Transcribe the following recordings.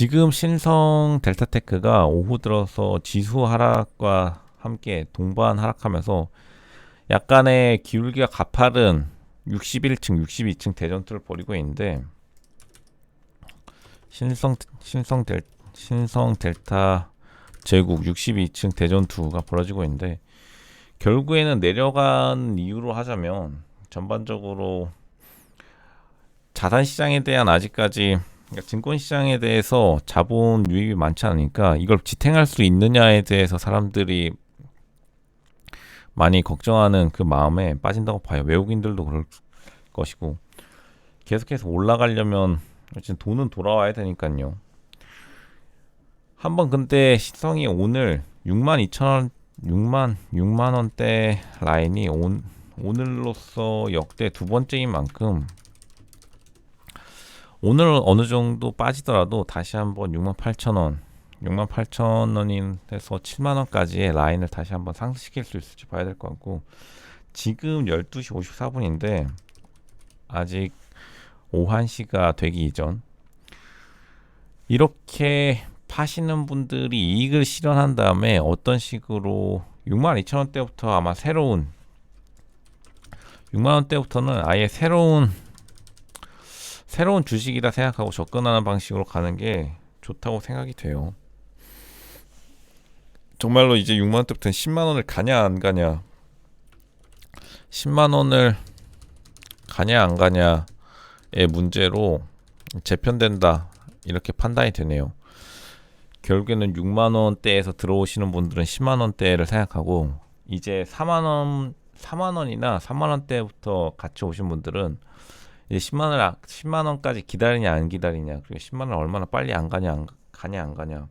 지금 신성 델타테크가 오후 들어서 지수 하락과 함께 동반 하락하면서 약간의 기울기가 가파른 61층, 62층 대전투를 벌이고 있는데 신성 신성 델 신성 델타 제국 62층 대전투가 벌어지고 있는데 결국에는 내려간 이유로 하자면 전반적으로 자산 시장에 대한 아직까지 그러니까 증권 시장에 대해서 자본 유입이 많지 않으니까 이걸 지탱할 수 있느냐에 대해서 사람들이 많이 걱정하는 그 마음에 빠진다고 봐요. 외국인들도 그럴 것이고 계속해서 올라가려면 어쨌든 돈은 돌아와야 되니까요. 한번 근데 시성이 오늘 6만 2천 원, 6만 6만 원대 라인이 온, 오늘로서 역대 두 번째인 만큼 오늘 어느 정도 빠지더라도 다시 한번 6만 8천 원, 6만 8천 원인에서 7만 원까지의 라인을 다시 한번 상승시킬 수 있을지 봐야 될 것 같고 지금 12시 54분인데 아직 오후 1시가 되기 이전. 이렇게 파시는 분들이 이익을 실현한 다음에 어떤 식으로 6만 2천 원대부터 아마 새로운 6만 원대부터는 아예 새로운 새로운 주식이라 생각하고 접근하는 방식으로 가는 게 좋다고 생각이 돼요. 정말로 이제 6만 원대부터는 10만 원을 가냐 안 가냐 10만 원을 가냐 안 가냐의 문제로 재편된다 이렇게 판단이 되네요. 결국에는 6만 원대에서 들어오시는 분들은 10만 원대를 생각하고 이제 4만 원 4만 원이나 3만 원대부터 같이 오신 분들은 이제 10만 원 10만 원까지 기다리냐 안 기다리냐. 그리고 10만 원 얼마나 빨리 안 가냐 안 가냐 안 가냐.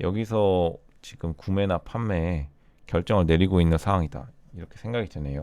여기서 지금 구매나 판매에 결정을 내리고 있는 상황이다. 이렇게 생각이 드네요.